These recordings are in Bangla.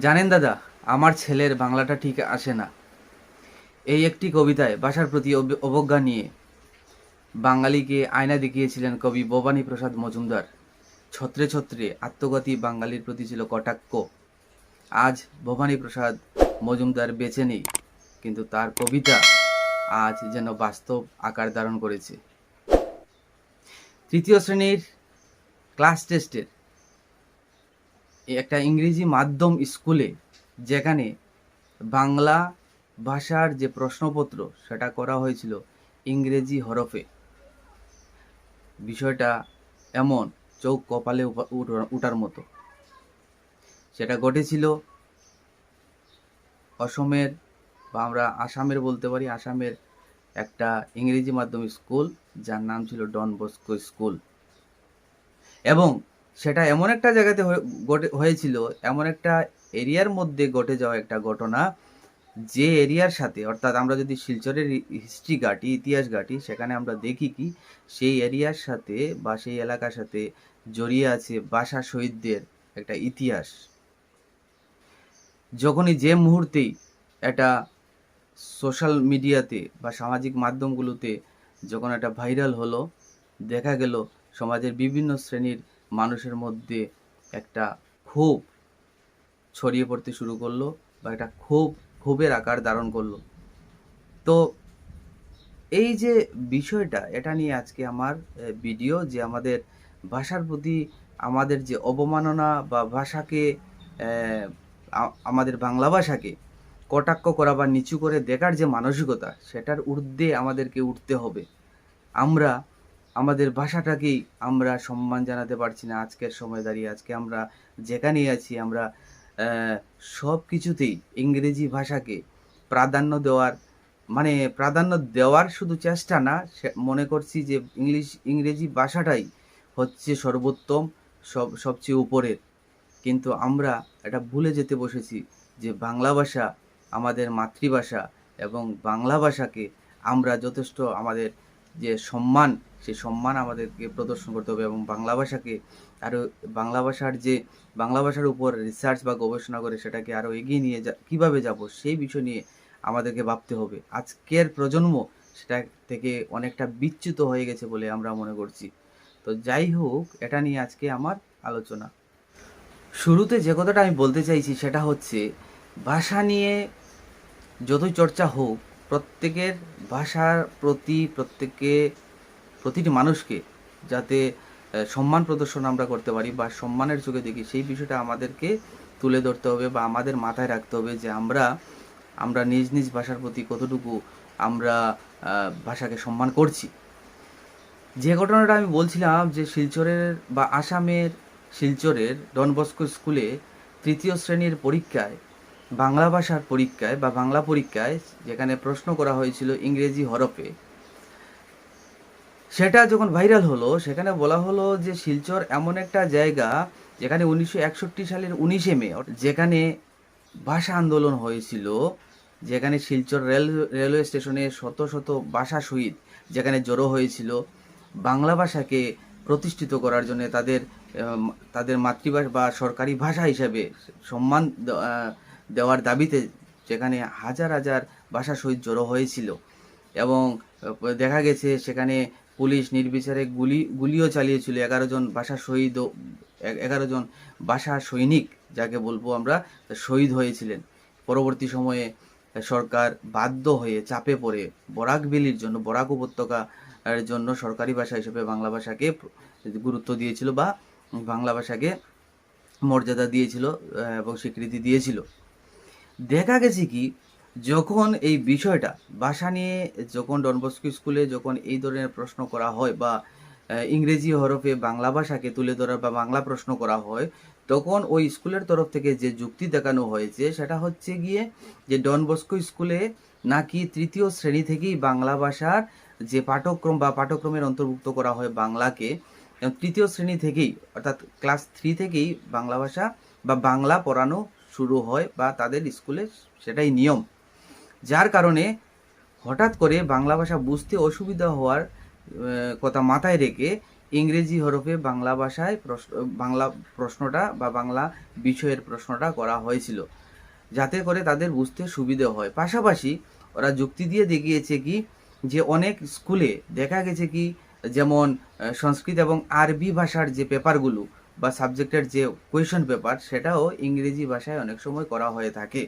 জানেন দাদা, আমার ছেলের বাংলাটা ঠিক আসে না। এই একটি কবিতায় ভাষার প্রতি অব- অবজ্ঞা নিয়ে বাঙালিকে আয়না দেখিয়েছিলেন কবি ভবানী প্রসাদ মজুমদার। ছত্রে ছত্রে আত্মঘাতী বাঙালির প্রতি ছিল কটাক্ষ। আজ ভবানী প্রসাদ মজুমদার বেঁচে নেই, কিন্তু তার কবিতা আজ যেন বাস্তব আকার ধারণ করেছে। তৃতীয় শ্রেণির ক্লাস টেস্টের একটা ইংরেজি মাধ্যম স্কুলে যেখানে বাংলা ভাষার যে প্রশ্নপত্র, সেটা করা হয়েছিল ইংরেজি হরফে। বিষয়টা এমন, চোখ কপালে উঠ- উঠার মতো। সেটা ঘটেছিল অসমের বা আমরা আসামের বলতে পারি, আসামের একটা ইংরেজি মাধ্যম স্কুল, যার নাম ছিল ডন বস্কো স্কুল। এবং সেটা এমন একটা জায়গাতে হয়ে- হয়েছিল, এমন একটা এরিয়ার মধ্যে ঘটে যাওয়া একটা ঘটনা যে এরিয়ার সাথে, অর্থাৎ আমরা যদি শিলচরের হিস্ট্রি ঘাটি, ইতিহাস ঘাটি, সেখানে আমরা দেখি কি, সেই এরিয়ার সাথে বা সেই এলাকার সাথে জড়িয়ে আছে ভাষা শহীদদের একটা ইতিহাস। যখনই যে মুহূর্তেই এটা সোশ্যাল মিডিয়াতে বা সামাজিক মাধ্যমগুলোতে যখন এটা ভাইরাল হলো, দেখা গেল সমাজের বিভিন্ন শ্রেণির মানুষের মধ্যে একটা ক্ষোভ ছড়িয়ে পড়তে শুরু করল বা একটা ক্ষোভ, ক্ষোভের আকার ধারণ করল। তো এই যে বিষয়টা, এটা নিয়ে আজকে আমার ভিডিও যে আমাদের ভাষার প্রতি আমাদের যে অবমাননা বা ভাষাকে আমাদের বাংলা ভাষাকে কটাক্ষ করা বা নিচু করে দেখার যে মানসিকতা, সেটার ঊর্ধ্বে আমাদেরকে উঠতে হবে। আমরা আমাদের ভাষাটাকেই আমরা সম্মান জানাতে পারছি না আজকের সময় দাঁড়িয়ে। আজকে আমরা যেখানেই আছি, আমরা সব কিছুতেই ইংরেজি ভাষাকে প্রাধান্য দেওয়ার মানে প্রাধান্য দেওয়ার শুধু চেষ্টা না মনে করছি যে ইংলিশ, ইংরেজি ভাষাটাই হচ্ছে সর্বোত্তম, সব, সবচেয়ে উপরের। কিন্তু আমরা এটা ভুলে যেতে বসেছি যে বাংলা ভাষা আমাদের মাতৃভাষা এবং বাংলা ভাষাকে আমরা যথেষ্ট আমাদের যে সম্মান সেই সম্মান আমাদেরকে প্রদর্শন করতে হবে এবং বাংলা ভাষাকে আরও বাংলা ভাষার যে, বাংলা ভাষার উপর রিসার্চ বা গবেষণা করে সেটাকে আরও এগিয়ে নিয়ে যা, কীভাবে যাব সেই বিষয় নিয়ে আমাদেরকে ভাবতে হবে। আজকের প্রজন্ম সেটা থেকে অনেকটা বিচ্যুত হয়ে গেছে বলে আমরা মনে করছি। তো যাই হোক, এটা নিয়ে আজকে আমার আলোচনা। শুরুতে যে কথাটা আমি বলতে চাইছি সেটা হচ্ছে, ভাষা নিয়ে যতই চর্চা হোক প্রত্যেকের ভাষার প্রতি প্রত্যেককে প্রতিটি মানুষকে যাতে সম্মান প্রদর্শন আমরা করতে পারি বা সম্মানের চোখে দেখি, সেই বিষয়টা আমাদেরকে তুলে ধরতে হবে বা আমাদের মাথায় রাখতে হবে যে আমরা আমরা নিজ নিজ ভাষার প্রতি কতটুকু আমরা ভাষাকে সম্মান করছি। যে ঘটনাটা আমি বলছিলাম যে শিলচরের বা আসামের, শিলচরের ডন বস্কো স্কুলে তৃতীয় শ্রেণির পরীক্ষায় বাংলা ভাষার পরীক্ষায় বা বাংলা পরীক্ষায় যেখানে প্রশ্ন করা হয়েছিল ইংরেজি হরফে, সেটা যখন ভাইরাল হলো, সেখানে বলা হলো যে শিলচর এমন একটা জায়গা যেখানে উনিশশো একষট্টি সালের উনিশে মে যেখানে ভাষা আন্দোলন হয়েছিল, যেখানে শিলচর রেল, রেলওয়ে স্টেশনে শত শত ভাষা শহীদ যেখানে জড়ো হয়েছিল, বাংলা ভাষাকে প্রতিষ্ঠিত করার জন্য তাদের তাদের মাতৃভাষা বা সরকারি ভাষা হিসাবে সম্মান দেওয়ার দাবিতে যেখানে হাজার হাজার ভাষা শহীদ জড়ো হয়েছিল এবং দেখা গেছে সেখানে পুলিশ নির্বিচারে গুলি, গুলিও চালিয়েছিল। এগারো জন ভাষা শহীদ এগারো জন ভাষা সৈনিক যাকে বলব আমরা, শহীদ হয়েছিলেন। পরবর্তী সময়ে সরকার বাধ্য হয়ে চাপে পড়ে বরাক ভ্যালির জন্য, বরাক উপত্যকা এর জন্য সরকারি ভাষা হিসেবে বাংলা ভাষাকে গুরুত্ব দিয়েছিল বা বাংলা ভাষাকে মর্যাদা দিয়েছিল এবং স্বীকৃতি দিয়েছিল। দেখা গেছে কি, যখন এই বিষয়টা ভাষা নিয়ে যখন ডনবস্কো স্কুলে যখন এই ধরনের প্রশ্ন করা হয় বা ইংরেজি হরফে বাংলা ভাষাকে তুলে ধরা বা বাংলা প্রশ্ন করা হয়, তখন ওই স্কুলের তরফ থেকে যে যুক্তি দেখানো হয়েছে সেটা হচ্ছে গিয়ে যে ডন বস্কো স্কুলে নাকি তৃতীয় শ্রেণি থেকেই বাংলা ভাষার যে পাঠ্যক্রম বা পাঠ্যক্রমের অন্তর্ভুক্ত করা হয় বাংলাকে, তৃতীয় শ্রেণি থেকেই অর্থাৎ ক্লাস থ্রি থেকেই বাংলা ভাষা বা বাংলা পড়ানো শুরু হয় বা তাদের স্কুলে সেটাই নিয়ম। যার কারণে হঠাৎ করে বাংলা ভাষা বুঝতে অসুবিধা হওয়ার কথা মাথায় রেখে ইংরেজি হরফে বাংলা ভাষায় প্রশ্ন, বাংলা প্রশ্নটা বা বাংলা বিষয়ের প্রশ্নটা করা হয়েছিল। যাতে করে তাদের বুঝতে সুবিধে হয়। পাশাপাশি ওরা যুক্তি দিয়ে দেখিয়েছে কি, যে অনেক স্কুলে দেখা গেছে কি, যেমন সংস্কৃত এবং আরবি ভাষার যে পেপারগুলো বা সাবজেক্টের যে কোয়েশন পেপার, সেটাও ইংরেজি ভাষায় অনেক সময় করা হয়ে থাকে।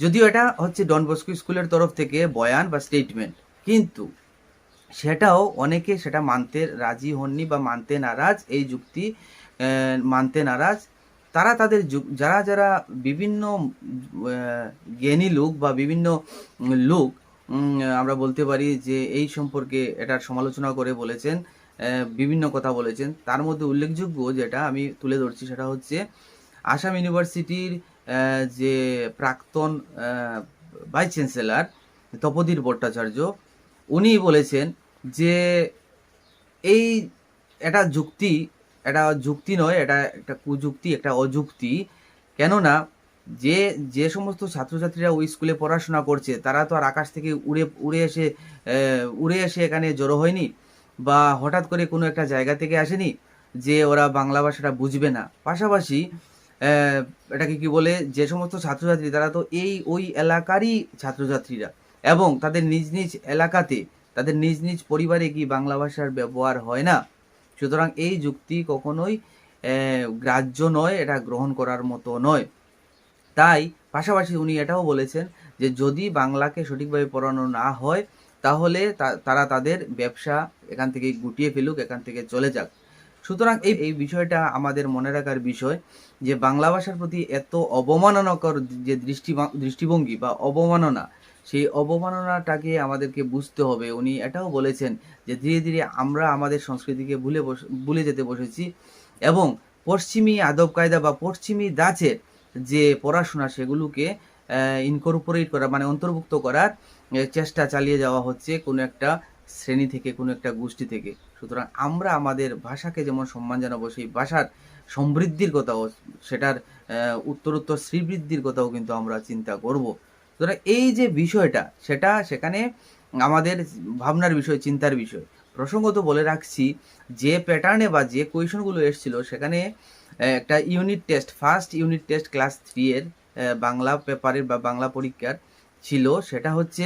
যদিও এটা হচ্ছে ডন বস্কো স্কুলের তরফ থেকে বয়ান বা স্টেটমেন্ট কিন্তু সেটাও অনেকে সেটা মানতে রাজি হননি বা মানতে নারাজ, এই যুক্তি মানতে নারাজ। তারা তাদের যারা যারা বিভিন্ন জ্ঞানী লোক বা বিভিন্ন লোক আমরা বলতে পারি যে এই সম্পর্কে এটার সমালোচনা করে বলেছেন বিভিন্ন কথা বলেছেন। তার মধ্যে উল্লেখযোগ্য যেটা আমি তুলে ধরছি সেটা হচ্ছে, আসাম ইউনিভার্সিটির যে প্রাক্তন ভাইস চ্যান্সেলর তপদীর ভট্টাচার্য, উনি বলেছেন যে এই এটা যুক্তি এটা যুক্তি নয়, এটা একটা কুযুক্তি, একটা অযুক্তি। কেননা যে যে সমস্ত ছাত্রছাত্রীরা ওই স্কুলে পড়াশোনা করছে, তারা তো আর আকাশ থেকে উড়ে উড়ে এসে উড়ে এসে এখানে জড়ো হয়নি। বা হঠাৎ করে কোনো একটা জায়গা থেকে আসেনি যে ওরা বাংলা ভাষাটা বুঝবে না। পাশাপাশি এটাকে কি বলে, যে সমস্ত ছাত্রছাত্রী, তারা তো এই ওই এলাকারই ছাত্রছাত্রীরা এবং তাদের নিজ নিজ এলাকাতে, তাদের নিজ নিজ পরিবারে কি বাংলা ভাষার ব্যবহার হয় না? সুতরাং এই যুক্তি কখনোই গ্রাহ্য নয়, এটা গ্রহণ করার মতো নয়। তাই, পাশাপাশি উনি এটাও বলেছেন যে যদি বাংলাকে সঠিকভাবে পড়ানো না হয় তাহলে তারা তাদের ব্যবসা এখান থেকে গুটিয়ে ফেলুক, এখান থেকে চলে যাক। সুতরাং এই এই বিষয়টা আমাদের মনে রাখার বিষয় যে বাংলা ভাষার প্রতি এত অবমাননাকর যে দৃষ্টি, দৃষ্টিভঙ্গি বা অবমাননা, সেই অবমাননাটাকে আমাদেরকে বুঝতে হবে। উনি এটাও বলেছেন যে ধীরে ধীরে আমরা আমাদের সংস্কৃতিকে ভুলে বস, ভুলে যেতে বসেছি এবং পশ্চিমী আদব কায়দা বা পশ্চিমী দাচের যে পড়াশোনা সেগুলোকে ইনকর্পোরেট করা মানে অন্তর্ভুক্ত করার চেষ্টা চালিয়ে যাওয়া হচ্ছে কোনো একটা শ্রেণি থেকে, কোনো একটা গোষ্ঠী থেকে। সুতরাং আমরা আমাদের ভাষাকে যেমন সম্মান জানাব, সেই ভাষার সমৃদ্ধির কথাও, সেটার উত্তরোত্তর শ্রীবৃদ্ধির কথাও কিন্তু আমরা চিন্তা করব। সুতরাং এই যে বিষয়টা, সেটা সেখানে আমাদের ভাবনার বিষয়, চিন্তার বিষয়। প্রসঙ্গত বলে রাখছি, যে প্যাটার্নে বা যে কোয়েশনগুলো এসেছিল, সেখানে একটা unit test first unit test class three এর বাংলা পেপারের বা বাংলা পরীক্ষার ছিল সেটা হচ্ছে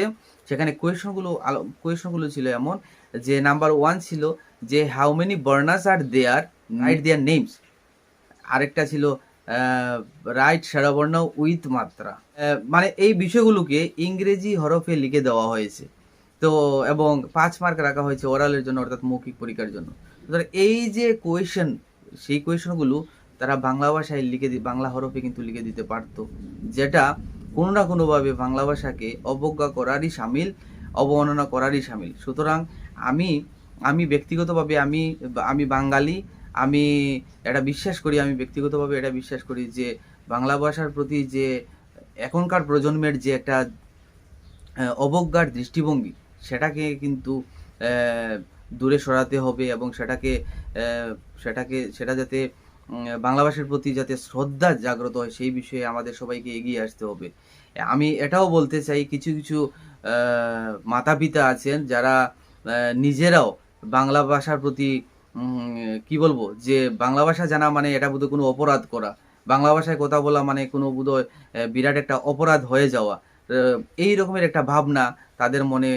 সেখানে কোয়েশনগুলো কোয়েশনগুলো ছিল এমন যে নাম্বার ওয়ান ছিল যে how many burners are there write their names আরেকটা ছিল রাইট স্বরবর্ণ উইথ মাত্রা। মানে এই বিষয়গুলোকে ইংরেজি হরফে লিখে দেওয়া হয়েছে। তো এবং পাঁচ মার্ক রাখা হয়েছে ওরালের জন্য অর্থাৎ মৌখিক পরীক্ষার জন্য। এই যে কোয়েশন সেই কোয়েশনগুলো তারা বাংলা ভাষায় লিখে বাংলা হরফে কিন্তু লিখে দিতে পারতো। যেটা কোনো না কোনোভাবে বাংলা ভাষাকে অবজ্ঞা করারই সামিল, অবমাননা করারই সামিল। সুতরাং আমি আমি ব্যক্তিগতভাবে আমি আমি বাঙালি, আমি এটা বিশ্বাস করি, আমি ব্যক্তিগতভাবে এটা বিশ্বাস করি যে বাংলা ভাষার প্রতি যে এখনকার প্রজন্মের যে একটা অবজ্ঞার দৃষ্টিভঙ্গি, সেটাকে কিন্তু দূরে সরাতে হবে এবং সেটাকে সেটাকে, সেটা যাতে বাংলা ভাষার প্রতি যাতে শ্রদ্ধা জাগ্রত হয়, সেই বিষয়ে আমাদের সবাইকে এগিয়ে আসতে হবে। আমি এটাও বলতে চাই, কিছু কিছু মাতা পিতা আছেন যারা নিজেরাও বাংলা ভাষার প্রতি কি বলব, যে বাংলা ভাষা জানা মানে এটা বোধহয় কোনো অপরাধ করা। বাংলা ভাষায় কথা বলা মানে কোনো বোধহয় বিরাট একটা অপরাধ হয়ে যাওয়া। এই রকমের একটা ভাবনা তাদের মনে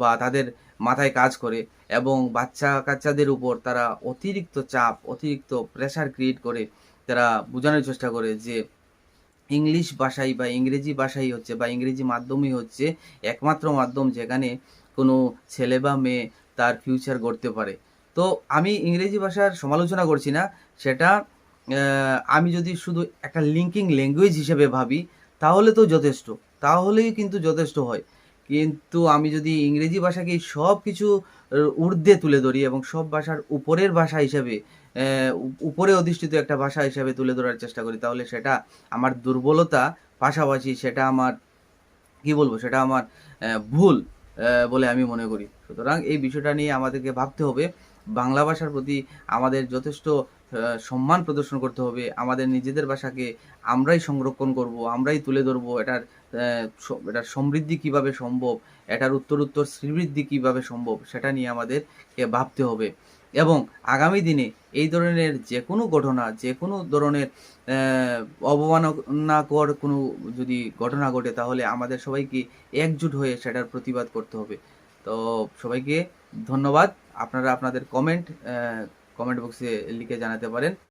বা তাদের মাথায় কাজ করে। এবং বাচ্চা কাচ্চাদের উপর তারা অতিরিক্ত চাপ, অতিরিক্ত প্রেশার ক্রিয়েট করে তারা বোঝানোর চেষ্টা করে যে ইংলিশ ভাষাই বা ইংরেজি ভাষাই হচ্ছে বা ইংরেজি মাধ্যমই হচ্ছে একমাত্র মাধ্যম যেখানে কোনো ছেলে বা মেয়ে তার ফিউচার গড়তে পারে। তো আমি ইংরেজি ভাষার সমালোচনা করছি না, সেটা আমি যদি শুধু একটা লিঙ্কিং ল্যাঙ্গুয়েজ হিসেবে ভাবি, তাহলে তো যথেষ্ট, তাহলেই কিন্তু যথেষ্ট হয়। কিন্তু আমি যদি ইংরেজি ভাষাকে সব কিছু ঊর্ধ্বে তুলে ধরি এবং সব ভাষার উপরের ভাষা হিসেবে উপরে অধিষ্ঠিত একটা ভাষা হিসেবে তুলে ধরার চেষ্টা করি, তাহলে সেটা আমার দুর্বলতা পাশাপাশি সেটা আমার, কি বলব, সেটা আমার ভুল বলে আমি মনে করি। সুতরাং এই বিষয়টা নিয়ে আমাদেরকে ভাবতে হবে। বাংলা ভাষার প্রতি আমাদের যথেষ্ট সম্মান প্রদর্শন করতে হবে। আমাদের নিজেদের ভাষাকে আমরাই সংরক্ষণ করব, আমরাই তুলে ধরবো, এটার এটার সমৃদ্ধি কীভাবে সম্ভব? এটার উত্তর উত্তর শ্রীবৃদ্ধি কীভাবে সম্ভব? সেটা নিয়ে আমাদেরকে ভাবতে হবে। এবং আগামী দিনে এই ধরনের যে কোনো ঘটনা যে কোনো ধরনের অবমাননাকর কোনো যদি ঘটনা ঘটে, তাহলে আমাদের সবাইকে একজুট হয়ে সেটার প্রতিবাদ করতে হবে। তো সবাইকে ধন্যবাদ। আপনারা আপনাদের কমেন্ট কমেন্ট বক্সে লিখে জানাতে পারেন।